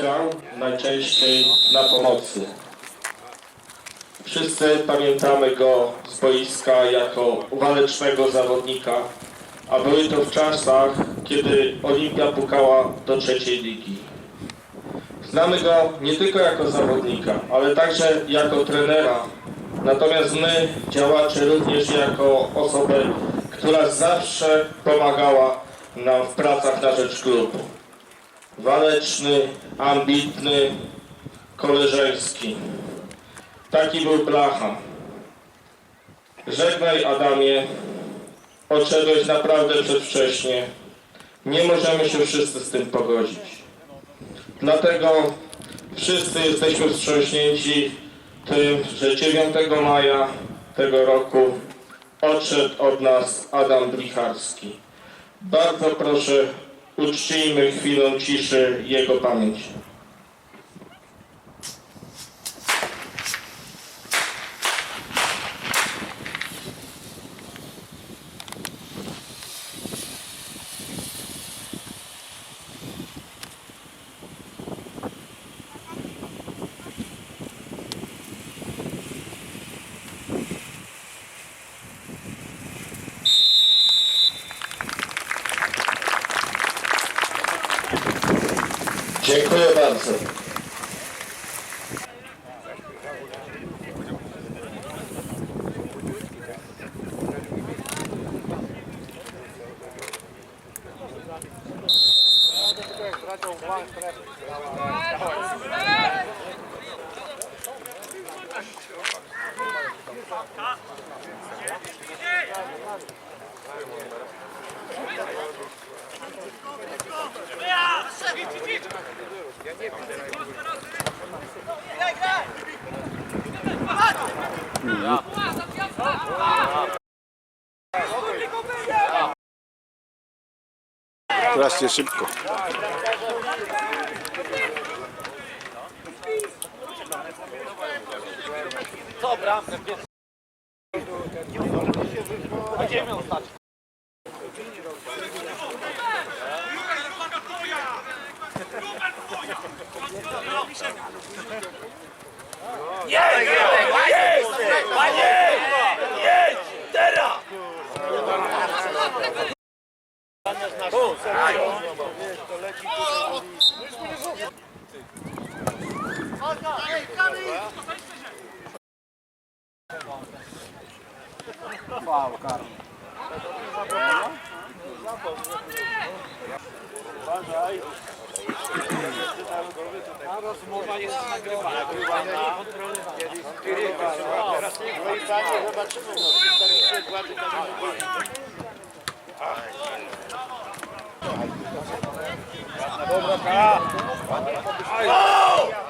grał najczęściej na pomocy. Wszyscy pamiętamy go z boiska jako walecznego zawodnika, a były to w czasach, kiedy Olimpia pukała do trzeciej ligi. Znamy go nie tylko jako zawodnika, ale także jako trenera. Natomiast my, działacze, również jako osobę, która zawsze pomagała nam w pracach na rzecz klubu. Waleczny, ambitny, koleżeński. Taki był Blacha. Żegnaj Adamie, odszedłeś naprawdę przedwcześnie. Nie możemy się wszyscy z tym pogodzić. Dlatego wszyscy jesteśmy wstrząśnięci tym, że 9 maja tego roku odszedł od nas Adam Blicharski. Bardzo proszę, uczcijmy chwilą ciszy jego pamięć. Dziękuję bardzo. Strasznie szybko. Fał, Karol. Uważaj. A rozmowa jest nagrywana. Nagrywana. Kiedyś nagrywana. Teraz nie No i panie, zobaczymy. No, przedstawiciel władzy tam Dobra, Kara. Dobra, Kara.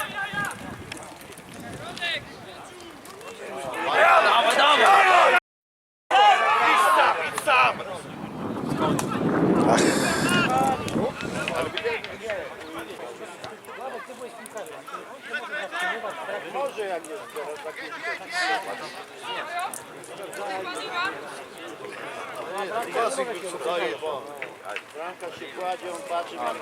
Bramka się kładzie, on patrzy na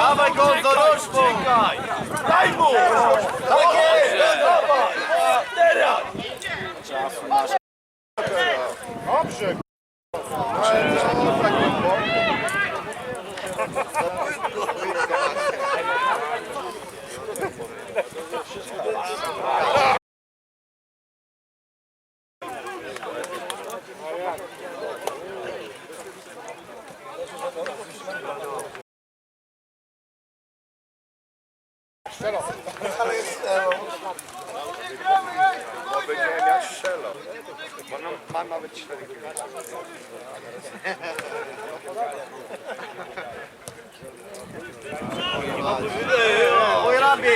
Dawaj go do roczku! Daj mu! Tak jest! Teraz! Mam nawet cztery. Oj, Rambi!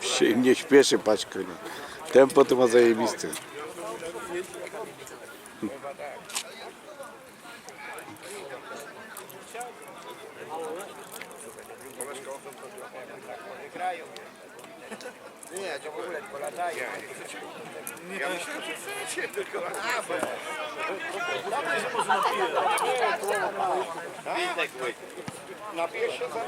Się im nie śpieszy, paćko. No. Tempo to ma zajebiste. Nie, to w ogóle polatają. Ja myślę, że chcecie tylko Napiję się za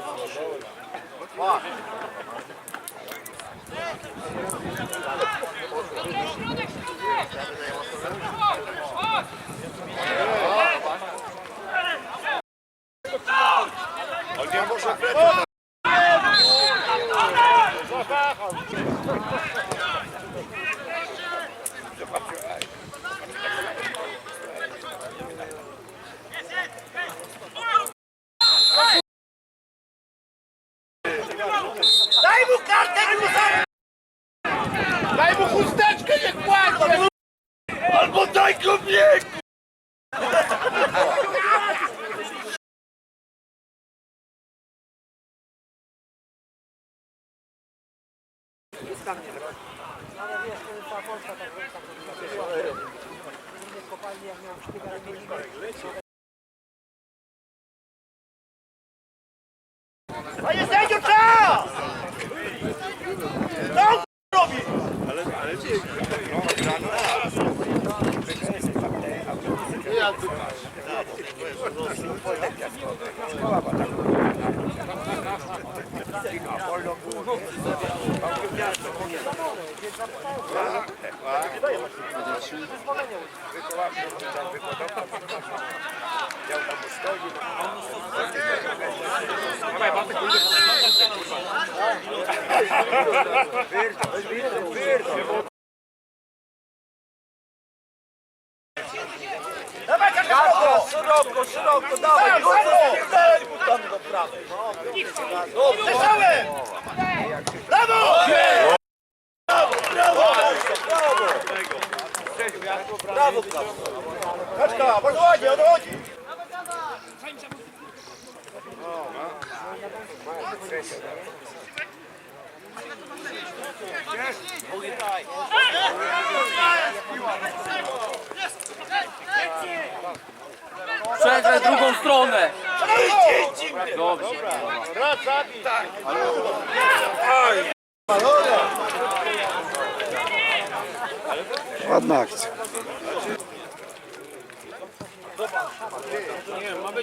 Daj ありがとい。Daj go mnie! Panie Dawaj, szeroko! Szeroko, szeroko, dawaj! Dawaj mu tam do prawej! Dobrze! Brawo! Brawo, brawo! Brawo! Brawo! Kaczka, podchodzi, odchodzi! Przegraj drugą stronę. Dobrze. Ładna akcja. Przegrywam, to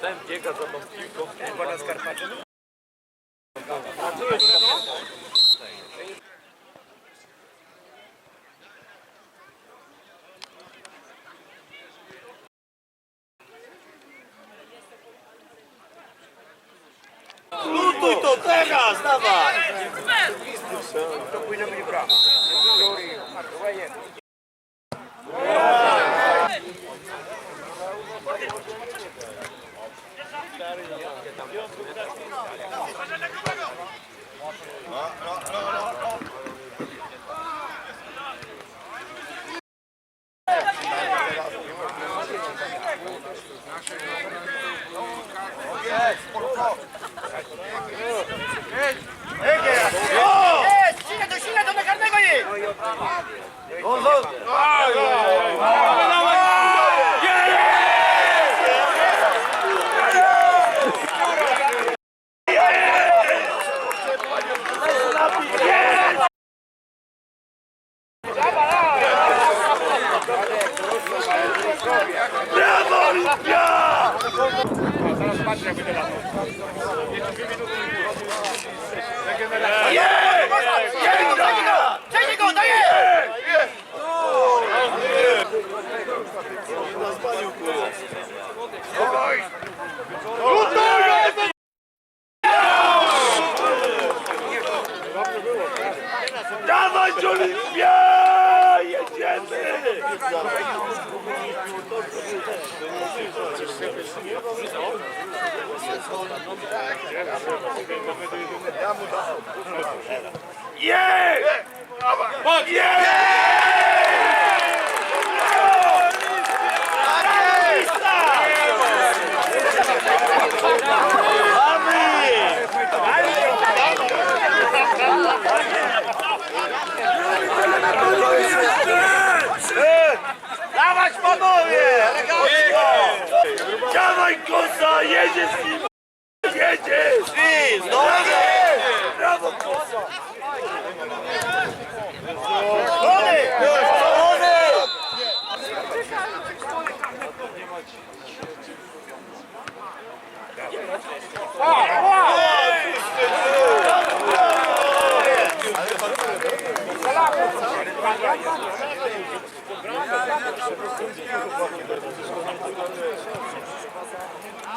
ten biega za tą piłką. Lutuj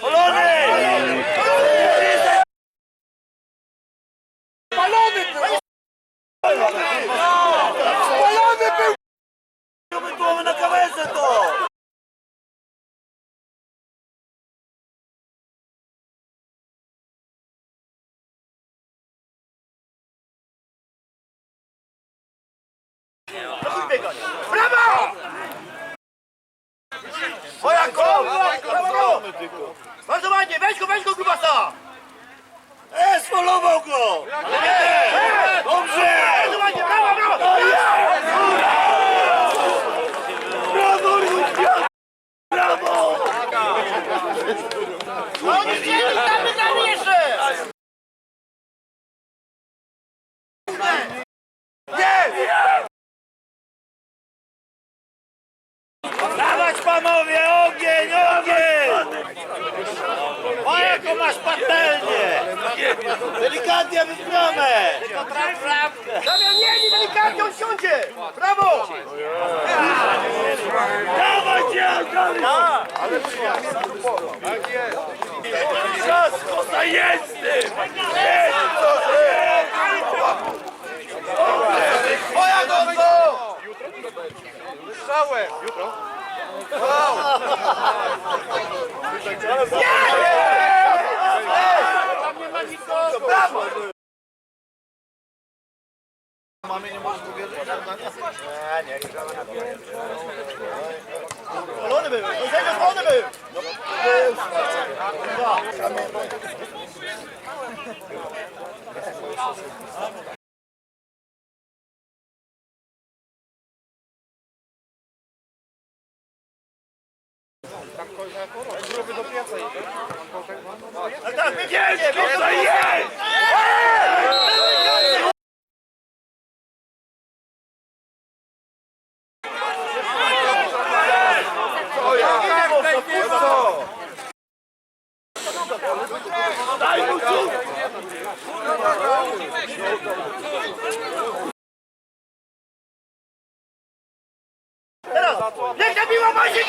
¡Polones! Strzałem! Jutro? Wow! Tam nie ma nikogo! Brawo! Mamie nie możesz powiedzieć? Nie, nie, nie. Kolony były! Kolony kolony były! Dwa! Kaimusu! Teraz! Niech ta piła ma się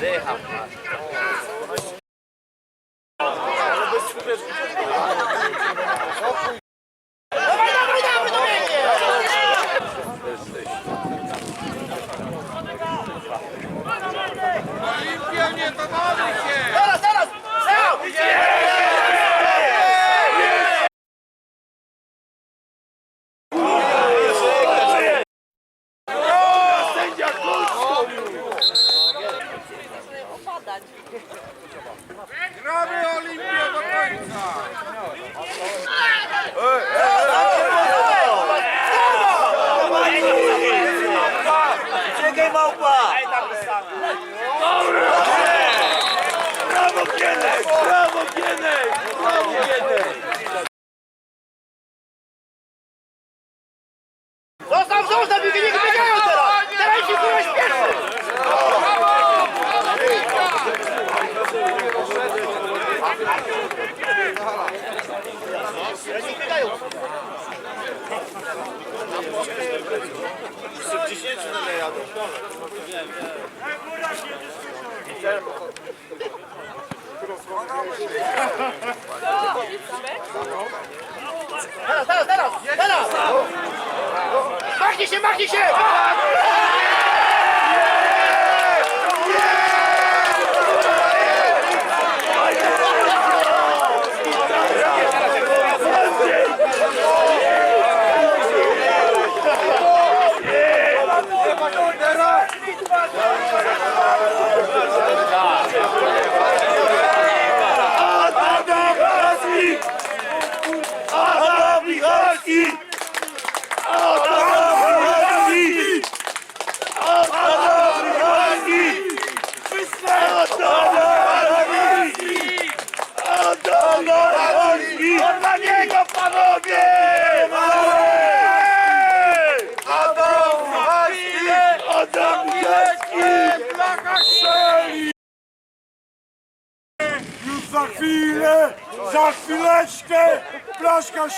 Dycham. Olimpia nie, to Tyle jadą. Teraz, teraz, teraz! Teraz! Machnij się, machnij się!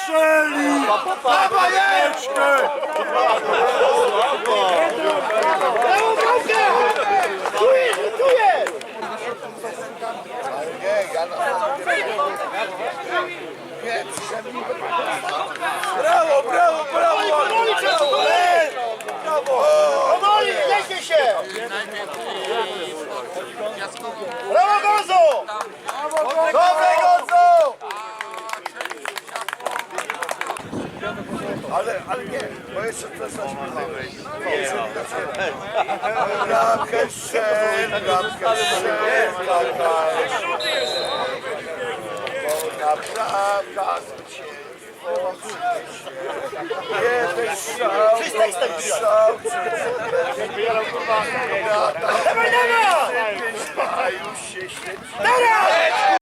strzeli! Na bajeczkę! Brawo, Pałka! Tu jest, tu jest! Brawo, brawo, brawo! Powoli, Brawo! Powoli, leźcie się! Brawo, Gozo! Dobre Ale, ale nie, bo jeszcze coś zaśpiewałeś. Rabkę szel, rabkę szel, Naprawdę Jeden strzał, drugi strzał, Dawaj, dawaj! Już się śledzi. Teraz!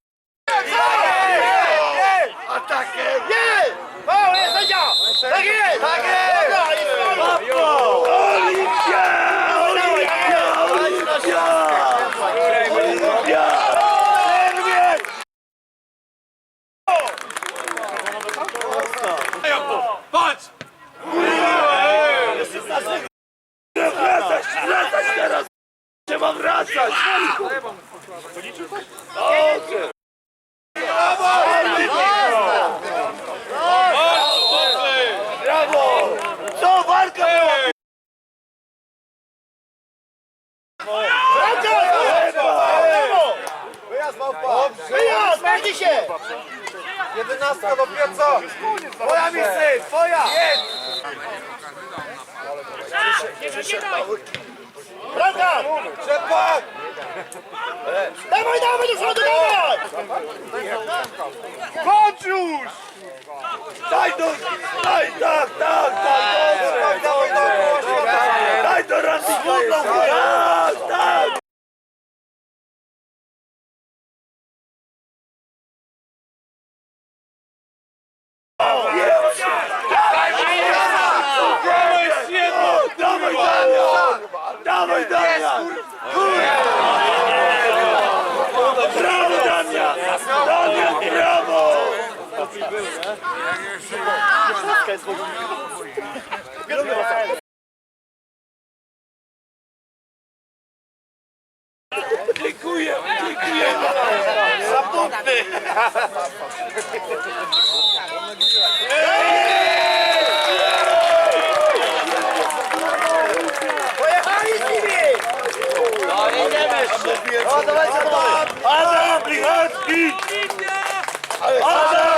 Piątka jest w. Dziękuję, dziękuję. Za no, Adam Lichacki! Adam!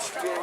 Gosh,